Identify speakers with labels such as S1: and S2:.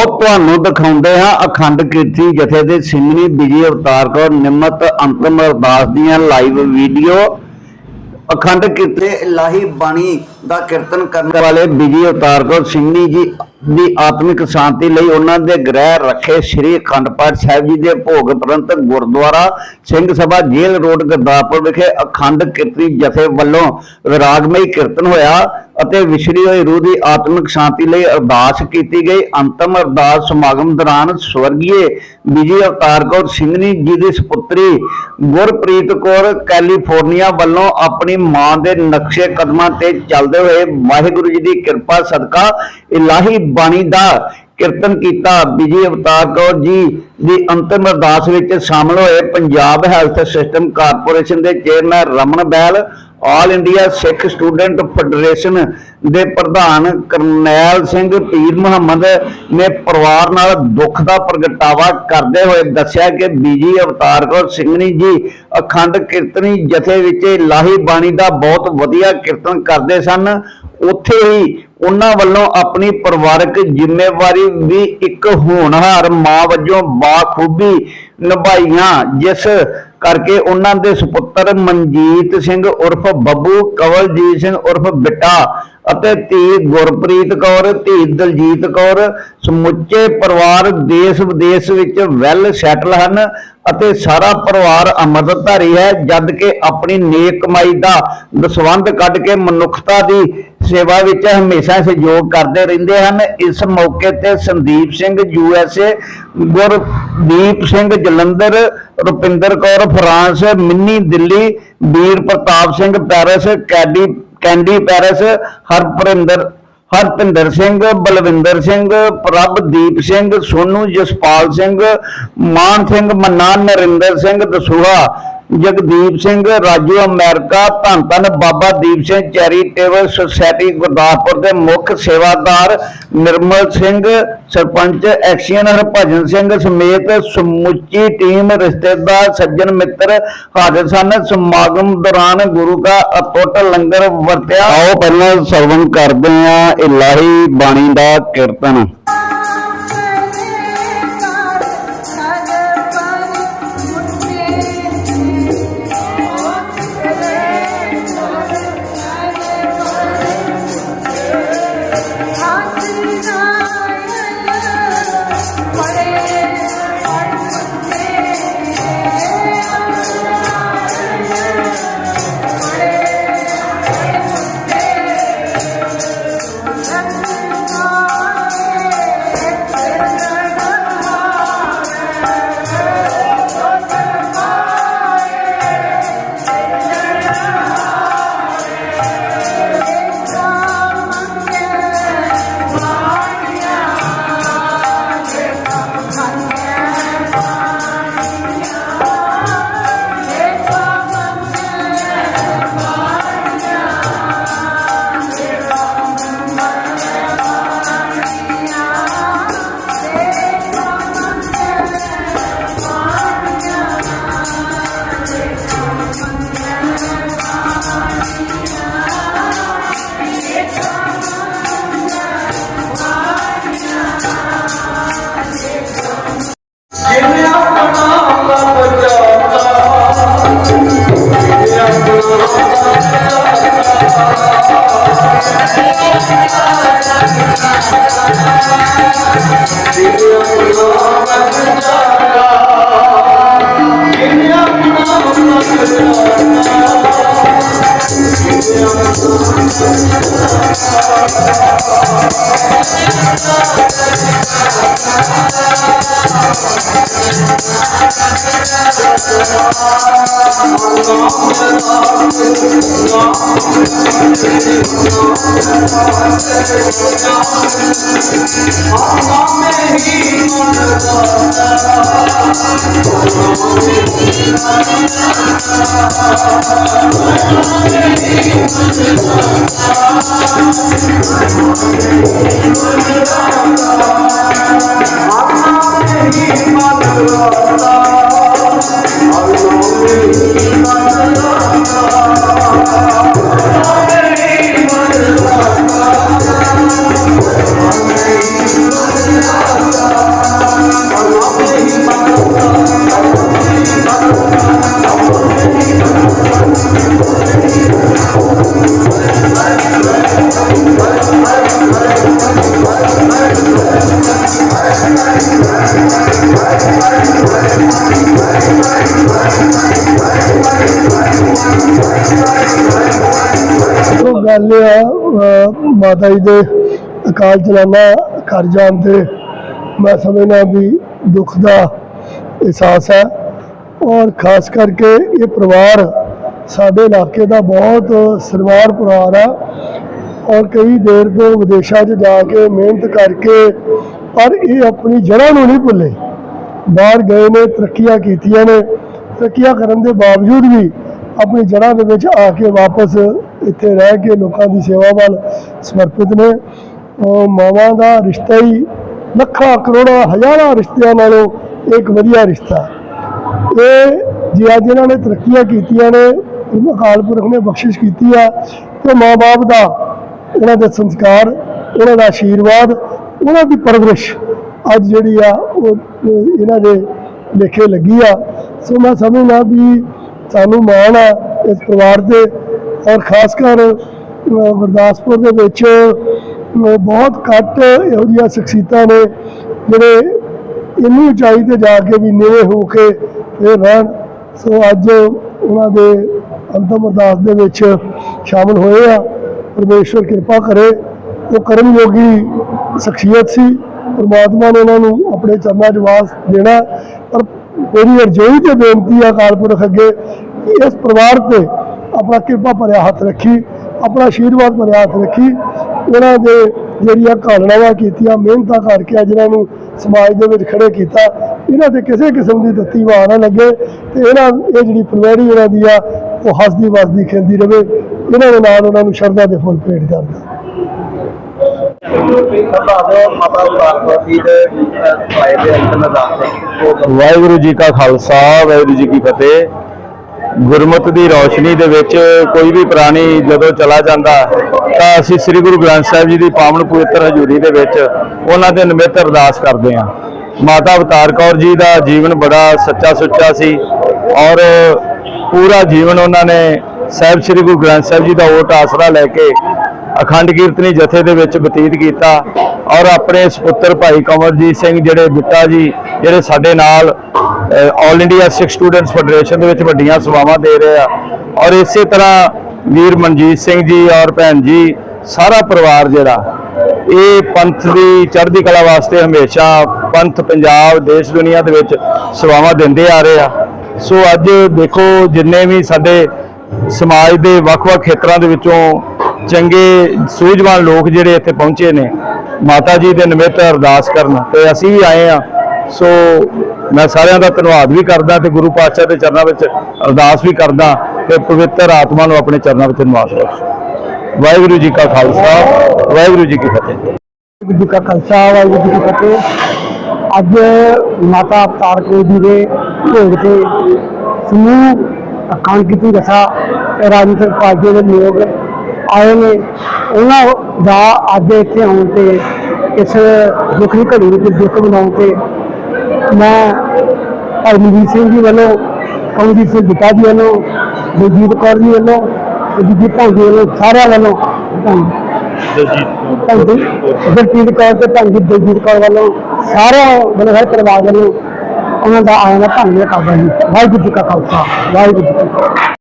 S1: ਉਹ ਤੁਹਾਨੂੰ ਦਿਖਾਉਂਦੇ ਹਾਂ ਅਖੰਡ ਕੀਰਤੀ ਜਥੇ ਦੇ ਸਿੰਘਣੀ ਵਿਜੇ ਅਵਤਾਰ ਕੌਰ ਨਿਮਤ ਅੰਤਮ ਅਰਦਾਸ ਦੀਆਂ ਲਾਈਵ ਵੀਡੀਓ ਅਖੰਡ ਕੀਰਤੀ ਇਲਾਹੀ ਬਾਣੀ ਦਾ ਕੀਰਤਨ ਕਰਨ ਵਾਲੇ ਵਿਜੇ ਅਵਤਾਰ ਕੌਰ ਸਿੰਘਣੀ ਜੀ ਦੀ ਆਤਮਿਕ ਸ਼ਾਂਤੀ ਲਈ ਉਹਨਾਂ ਦੇ ਗ੍ਰਹਿ ਰੱਖੇ ਸ੍ਰੀ ਅਖੰਡ ਪਾਠ ਸਾਹਿਬ ਜੀ ਦੇ ਭੋਗ ਪ੍ਰੰਤ ਗੁਰਦੁਆਰਾ ਸਿੰਘ ਸਭਾ ਜੇਲ੍ਹ ਰੋਡ ਗੁਰਦਾਸਪੁਰ ਵਿਖੇ ਅਖੰਡ ਕੀਰਤੀ ਜਥੇ ਵੱਲੋਂ ਵਿਰਾਗਮਈ ਕੀਰਤਨ ਹੋਇਆ ਅਤੇ ਵਿਛੜੀ ਹੋਈ ਰੂਹ ਦੀ ਆਤਮਿਕ ਸ਼ਾਂਤੀ ਲਈ ਅਰਦਾਸ ਕੀਤੀ ਗਈ। ਅੰਤਮ ਅਰਦਾਸ ਸਮਾਗਮ ਦੌਰਾਨ ਸਵਰਗੀਏ ਵਿਜੇ ਅਵਤਾਰ ਕੌਰ ਸਿੰਘਨੀ ਜੀ ਦੀ ਸੁਪੁੱਤਰੀ ਗੁਰਪ੍ਰੀਤ ਕੌਰ ਕੈਲੀਫੋਰਨੀਆ ਵੱਲੋਂ ਆਪਣੀ ਮਾਂ ਦੇ ਨਕਸ਼ੇ ਕਦਮਾਂ ਤੇ ਚੱਲ ਚੱਲਦੇ ਹੋਏ ਵਾਹਿਗੁਰੂ ਜੀ ਦੀ ਕਿਰਪਾ ਸਦਕਾ ਇਲਾਹੀ ਬਾਣੀ ਦਾ ਕੀਰਤਨ ਕੀਤਾ। ਵਿਜੇ ਅਵਤਾਰ ਕੌਰ ਜੀ ਦੀ ਅੰਤਮ ਅਰਦਾਸ ਵਿੱਚ ਸ਼ਾਮਲ ਹੋਏ ਪੰਜਾਬ ਹੈਲਥ ਸਿਸਟਮ ਕਾਰਪੋਰੇਸ਼ਨ ਦੇ chairman Raman Bal all India Sikh student federation ਦੇ ਪ੍ਰਧਾਨ ਕਰਨੈਲ ਸਿੰਘ, ਪੀਰ ਮੁਹੰਮਦ ਨੇ ਪਰਿਵਾਰ ਨਾਲ ਦੁੱਖ ਦਾ ਪ੍ਰਗਟਾਵਾ ਕਰਦੇ ਹੋਏ ਦੱਸਿਆ ਕਿ ਬੀਜੀ ਅਵਤਾਰ ਕੌਰ ਸਿੰਘਣੀ ਜੀ ਅਖੰਡ ਕੀਰਤਨੀ ਜਥੇ ਵਿੱਚ ਲਾਹੀ ਬਾਣੀ ਦਾ ਬਹੁਤ ਵਧੀਆ ਕੀਰਤਨ ਕਰਦੇ ਸਨ। ਉੱਥੇ ਹੀ ਉਹਨਾਂ ਵੱਲੋਂ ਆਪਣੀ ਪਰਿਵਾਰਕ ਜ਼ਿੰਮੇਵਾਰੀ ਵੀ ਇੱਕ ਹੋਣਹਾਰ ਮਾਂ ਵਜੋਂ ਬਾਖੂਬੀ ਨਿਭਾਈਆਂ, ਜਿਸ ਕਰਕੇ ਉਹਨਾਂ ਦੇ ਸੁਪੁੱਤਰ ਮਨਜੀਤ ਸਿੰਘ ਉਰਫ ਬੱਬੂ ਕਵਲਜੀਤ ਸਿੰਘ ਉਰਫ ਬਿੱਟਾ ਅਤੇ ਧੀ ਗੁਰਪ੍ਰੀਤ ਕੌਰ, ਧੀ ਦਲਜੀਤ ਕੌਰ, ਸਮੁੱਚੇ ਪਰਿਵਾਰ ਦੇਸ਼ ਵਿਦੇਸ਼ ਵਿੱਚ ਵੈਲ ਸੈਟਲ ਹਨ ਅਤੇ ਸਾਰਾ ਪਰਿਵਾਰ ਅੰਮ੍ਰਿਤਧਾਰੀ ਹੈ, ਜਦ ਕਿ ਆਪਣੀ ਨੇਕ ਕਮਾਈ ਦਾ ਦਸਵੰਧ ਕੱਢ ਕੇ ਮਨੁੱਖਤਾ ਦੀ ਸੇਵਾ ਵਿੱਚ ਹਮੇਸ਼ਾ ਸਹਿਯੋਗ ਕਰਦੇ ਰਹਿੰਦੇ ਹਨ। ਇਸ ਮੌਕੇ ਤੇ Sandeep Singh U S A Gurdeep Singh Jalandhar, Rupinder Kaur, France, mini Delhi, Veer Pratap Singh Paris, ਕੈਡੀ ਕੈਂਡੀ ਪੈਰਿਸ, ਹਰਪ੍ਰਿੰਦਰ, ਹਰਪਿੰਦਰ ਸਿੰਘ, ਬਲਵਿੰਦਰ ਸਿੰਘ, ਪ੍ਰਭਦੀਪ ਸਿੰਘ, ਸੋਨੂ ਜਸਪਾਲ ਸਿੰਘ, ਮਾਨ ਸਿੰਘ, ਮੰਨਾ, ਨਰਿੰਦਰ ਸਿੰਘ, ਦਸੂਹਾ। ਜਗਦੀਪ ਸਿੰਘ, ਰਾਜੂ ਅਮਰੀਕਾ, ਧੰਨ ਧੰਨ ਬਾਬਾ ਦੀਪ ਸਿੰਘ, ਚੈਰੀਟੇਬਲ ਸੁਸਾਇਟੀ ਗੁਰਦਾਸਪੁਰ ਦੇ ਮੁੱਖ ਸੇਵਾਦਾਰ ਨਿਰਮਲ ਸਿੰਘ, ਸਰਪੰਚ ਐਕਸ਼ਨ ਹਰਭਜਨ ਸਿੰਘ ਸਮੇਤ ਸਮੁੱਚੀ ਟੀਮ, ਰਿਸ਼ਤੇਦਾਰ, ਸੱਜਣ ਮਿੱਤਰ ਹਾਜ਼ਰ ਸਨ। ਸਮਾਗਮ ਦੌਰਾਨ ਗੁਰੂ ਦਾ ਅਟੁੱਟ ਲੰਗਰ ਵਰਤਿਆ। ਆਓ ਪਹਿਲਾਂ ਸਰਵਨ ਕਰਦੇ ਹਾਂ ਇਲਾਹੀ ਬਾਣੀ ਦਾ ਕੀਰਤਨ।
S2: ਜਿਵੇਂ ਆਪਣਾ I'm I'm
S3: ਗੱਲ ਆ ਮਾਤਾ ਜੀ ਦੇ ਅਕਾਲ ਚਲਾਣਾ ਘਰ ਜਾਣ ਤੇ ਮੈਂ ਸਮਝਣਾ ਵੀ ਦੁੱਖ ਦਾ ਅਹਿਸਾਸ ਹੈ ਔਰ ਖਾਸ ਕਰਕੇ ਇਹ ਪਰਿਵਾਰ ਸਾਡੇ ਇਲਾਕੇ ਦਾ ਬਹੁਤ ਸਰਵਾਰ ਪਰਿਵਾਰ ਆ ਔਰ ਕਈ ਦੇਰ ਤੋਂ ਵਿਦੇਸ਼ਾਂ 'ਚ ਜਾ ਕੇ ਮਿਹਨਤ ਕਰਕੇ ਪਰ ਇਹ ਆਪਣੀ ਜੜ੍ਹਾਂ ਨੂੰ ਨਹੀਂ ਭੁੱਲੇ। ਬਾਹਰ ਗਏ ਨੇ, ਤਰੱਕੀਆਂ ਕੀਤੀਆਂ ਨੇ। ਤਰੱਕੀਆਂ ਕਰਨ ਦੇ ਬਾਵਜੂਦ ਵੀ ਆਪਣੀ ਜੜ੍ਹਾਂ ਦੇ ਵਿੱਚ ਆ ਕੇ ਵਾਪਸ ਇੱਥੇ ਰਹਿ ਕੇ ਲੋਕਾਂ ਦੀ ਸੇਵਾ ਵੱਲ ਸਮਰਪਿਤ ਨੇ। ਮਾਵਾਂ ਦਾ ਰਿਸ਼ਤਾ ਹੀ ਲੱਖਾਂ, ਕਰੋੜਾਂ, ਹਜ਼ਾਰਾਂ ਰਿਸ਼ਤਿਆਂ ਨਾਲੋਂ ਇੱਕ ਵਧੀਆ ਰਿਸ਼ਤਾ। ਇਹ ਜੇ ਅੱਜ ਇਹਨਾਂ ਨੇ ਤਰੱਕੀਆਂ ਕੀਤੀਆਂ ਨੇ ਅਕਾਲ ਪੁਰਖ ਨੇ ਬਖਸ਼ਿਸ਼ ਕੀਤੀ ਆ, ਤੇ ਮਾਂ-ਬਾਪ ਦਾ ਉਹਨਾਂ ਦੇ ਸੰਸਕਾਰ ਉਹਨਾਂ ਦਾ ਆਸ਼ੀਰਵਾਦ ਉਹਨਾਂ ਦੀ ਪਰਵਰਿਸ਼ ਅੱਜ ਜਿਹੜੀ ਆ ਉਹ ਇਹਨਾਂ ਦੇ ਲੇਖੇ ਲੱਗੀ ਆ। ਸੋ ਮੈਂ ਸਮਝਦਾ ਵੀ ਸਾਨੂੰ ਮਾਣ ਆ ਇਸ ਪਰਿਵਾਰ ਤੇ ਔਰ ਖਾਸ ਕਰ ਗੁਰਦਾਸਪੁਰ ਦੇ ਵਿੱਚ ਬਹੁਤ ਘੱਟ ਇਹੋ ਜਿਹੀਆਂ ਸ਼ਖਸੀਅਤਾਂ ਨੇ ਜਿਹੜੇ ਇੰਨੀ ਉਚਾਈ ਤੇ ਜਾ ਕੇ ਵੀ ਨੇੜੇ ਹੋ ਕੇ ਇਹ ਰਹਿਣ। ਸੋ ਅੱਜ ਉਹਨਾਂ ਦੇ ਅੰਤਮ ਅਰਦਾਸ ਦੇ ਵਿੱਚ ਸ਼ਾਮਲ ਹੋਏ ਆ। ਪਰਮੇਸ਼ਵਰ ਕਿਰਪਾ ਕਰੇ। ਉਹ ਕਰਮਯੋਗੀ ਸ਼ਖਸੀਅਤ ਸੀ। ਪਰਮਾਤਮਾ ਨੇ ਉਹਨਾਂ ਨੂੰ ਆਪਣੇ ਚਰਨਾਂ 'ਚ ਵਾਸ ਦੇਣਾ। ਮੇਰੀ ਅਰਜ਼ੋਈ ਤੇ ਬੇਨਤੀ ਆ ਅਕਾਲ ਪੁਰਖ ਅੱਗੇ ਕਿ ਇਸ ਪਰਿਵਾਰ ਤੇ ਆਪਣਾ ਕਿਰਪਾ ਭਰਿਆ ਹੱਥ ਰੱਖੀ, ਆਪਣਾ ਆਸ਼ੀਰਵਾਦ ਭਰਿਆ ਹੱਥ ਰੱਖੀ। ਉਹਨਾਂ ਦੇ ਜਿਹੜੀਆਂ ਘਾਲਣਾਵਾਂ ਕੀਤੀਆਂ, ਮਿਹਨਤਾਂ ਕਰਕੇ ਜਿਹਨਾਂ ਨੂੰ ਸਮਾਜ ਦੇ ਵਿੱਚ ਖੜੇ ਕੀਤਾ, ਇਹਨਾਂ ਤੇ ਕਿਸੇ ਕਿਸਮ ਦੀ ਦਿੱਤੀ ਵਾਹ ਨਾ ਲੱਗੇ ਤੇ ਇਹਨਾਂ, ਇਹ ਜਿਹੜੀ ਪਰਿਵਾਰੀ ਉਹਨਾਂ ਦੀ ਆ, ਉਹ ਹੱਸਦੀ ਵਸਦੀ ਖੇਲਦੀ ਰਵੇ। ਇਹਨਾਂ ਦੇ ਨਾਲ ਉਹਨਾਂ ਨੂੰ ਸ਼ਰਧਾ ਦੇ ਫੁੱਲ ਭੇਟ ਕਰਦਾ
S4: ਵਾਹਿਗੁਰੂ ਜੀ ਕਾ ਖਾਲਸਾ, ਵਾਹਿਗੁਰੂ ਜੀ ਕੀ ਫਤਿਹ। ਗੁਰਮਤ ਦੀ ਰੌਸ਼ਨੀ ਦੇ ਵਿੱਚ ਕੋਈ ਵੀ ਪ੍ਰਾਣੀ ਜਦੋਂ ਚਲਾ ਜਾਂਦਾ, ਤਾਂ ਅਸੀਂ ਸ੍ਰੀ ਗੁਰੂ ਗ੍ਰੰਥ ਸਾਹਿਬ ਜੀ ਦੀ ਪਾਵਨ ਪਵਿੱਤਰ ਹਜ਼ੂਰੀ ਦੇ ਵਿੱਚ ਉਹਨਾਂ ਦੇ ਨਿਮਿਤ ਅਰਦਾਸ ਕਰਦੇ ਹਾਂ। ਮਾਤਾ ਅਵਤਾਰ ਕੌਰ ਜੀ ਦਾ ਜੀਵਨ ਬੜਾ ਸੱਚਾ ਸੁੱਚਾ ਸੀ ਔਰ ਪੂਰਾ ਜੀਵਨ ਉਹਨਾਂ ਨੇ ਸਾਹਿਬ ਸ੍ਰੀ ਗੁਰੂ ਗ੍ਰੰਥ ਸਾਹਿਬ ਜੀ ਦਾ ਓਟ ਆਸਰਾ ਲੈ ਕੇ ਅਖੰਡ ਕੀਰਤਨੀ ਜਥੇ ਦੇ ਵਿੱਚ ਬਤੀਤ ਕੀਤਾ ਔਰ ਆਪਣੇ ਸੁਪੁੱਤਰ ਭਾਈ ਕੰਵਰਜੀਤ ਸਿੰਘ ਜਿਹੜੇ ਬਿੱਟਾ ਜੀ, ਜਿਹੜੇ ਸਾਡੇ ਨਾਲ all India Sikh students federation ਦੇ ਵਿੱਚ ਵੱਡੀਆਂ ਸੇਵਾਵਾਂ ਦੇ ਰਹੇ ਆ। ਔਰ ਇਸੇ ਤਰ੍ਹਾਂ ਵੀਰ ਮਨਜੀਤ ਸਿੰਘ ਜੀ ਔਰ ਭੈਣ ਜੀ, ਸਾਰਾ ਪਰਿਵਾਰ ਜਿਹੜਾ, ਇਹ ਪੰਥ ਦੀ ਚੜ੍ਹਦੀ ਕਲਾ ਵਾਸਤੇ ਹਮੇਸ਼ਾ ਪੰਥ ਪੰਜਾਬ, ਦੇਸ਼ ਦੁਨੀਆ ਦੇ ਵਿੱਚ ਸੇਵਾਵਾਂ ਦਿੰਦੇ ਆ ਰਹੇ ਆ। ਸੋ ਅੱਜ ਦੇਖੋ ਜਿੰਨੇ ਵੀ ਸਾਡੇ ਸਮਾਜ ਦੇ ਵੱਖ-ਵੱਖ ਖੇਤਰਾਂ ਦੇ ਵਿੱਚੋਂ ਚੰਗੇ, ਸੂਝਵਾਨ ਲੋਕ ਜਿਹੜੇ ਇੱਥੇ ਪਹੁੰਚੇ ਨੇ, ਮਾਤਾ ਜੀ ਦੇ ਨਿਮਿਤ ਅਰਦਾਸ ਕਰਨ ਤੇ ਅਸੀਂ ਵੀ ਆਏ ਆ ਸੋ ਮੈਂ ਸਾਰਿਆਂ ਦਾ ਧੰਨਵਾਦ ਵੀ ਕਰਦਾ ਤੇ ਗੁਰੂ ਪਾਤਸ਼ਾਹ ਦੇ ਚਰਨਾਂ ਵਿੱਚ ਅਰਦਾਸ ਵੀ ਕਰਦਾ ਤੇ ਪਵਿੱਤਰ ਆਤਮਾ ਨੂੰ ਆਪਣੇ ਚਰਨਾਂ ਵਿੱਚ ਨਿਵਾਸ ਬਖਸ਼ ਵਾਹਿਗੁਰੂ ਜੀ ਕਾ ਖਾਲਸਾ, ਵਾਹਿਗੁਰੂ ਜੀ ਕੀ ਫਤਿਹ।
S3: ਵਾਹਿਗੁਰੂ ਜੀ ਕਾ ਖਾਲਸਾ, ਵਾਹਿਗੁਰੂ ਜੀ ਕੀ ਫਤਿਹ। ਅੱਜ ਮਾਤਾ ਅਵਤਾਰ ਕੌਰ ਜੀ ਦੇ ਭੋਗ ਤੇ ਸਮੂਹ ਅਖੰਡ ਕੀਤੀ ਰਾਜਨੀਤਿਕ ਪਾਰਟੀਆਂ ਦੇ ਲੋਕ ਆਏ ਨੇ, ਉਹਨਾਂ ਦਾ ਅੱਜ ਇੱਥੇ ਆਉਣ ਤੇ ਇਸ ਦੁੱਖ ਦੀ ਘੜੀ ਵਿੱਚ ਦੁੱਖ ਮਨਾਉਣ ਤੇ ਮੈਂ ਭਾਈ ਮਨਜੀਤ ਸਿੰਘ ਜੀ ਵੱਲੋਂ ਕਮਜੀਤ ਸਿੰਘ ਬਿੱਟਾ ਜੀ ਵੱਲੋਂ ਬਲਜੀਤ ਕੌਰ ਜੀ ਵੱਲੋਂ ਤੇ ਬੀਬੀ ਜੀ ਵੱਲੋਂ ਸਾਰਿਆਂ ਵੱਲੋਂ ਧੰਨਵਾਦ ਦਲਜੀਤ ਕੌਰ ਤੇ ਭੰਗੀ ਦਲਜੀਤ ਕੌਰ ਵੱਲੋਂ ਸਾਰਿਆਂ ਵੱਲੋਂ ਹਰ ਪਰਿਵਾਰ ਵੱਲੋਂ ਉਹਨਾਂ ਦਾ ਆਇਆ ਧੰਨਵਾਦ ਕਰਦਾ ਜੀ। ਵਾਹਿਗੁਰੂ ਜੀ ਕਾ ਖਾਲਸਾ, ਵਾਹਿਗੁਰੂ ਜੀ ਕੀ ਫਤਿਹ।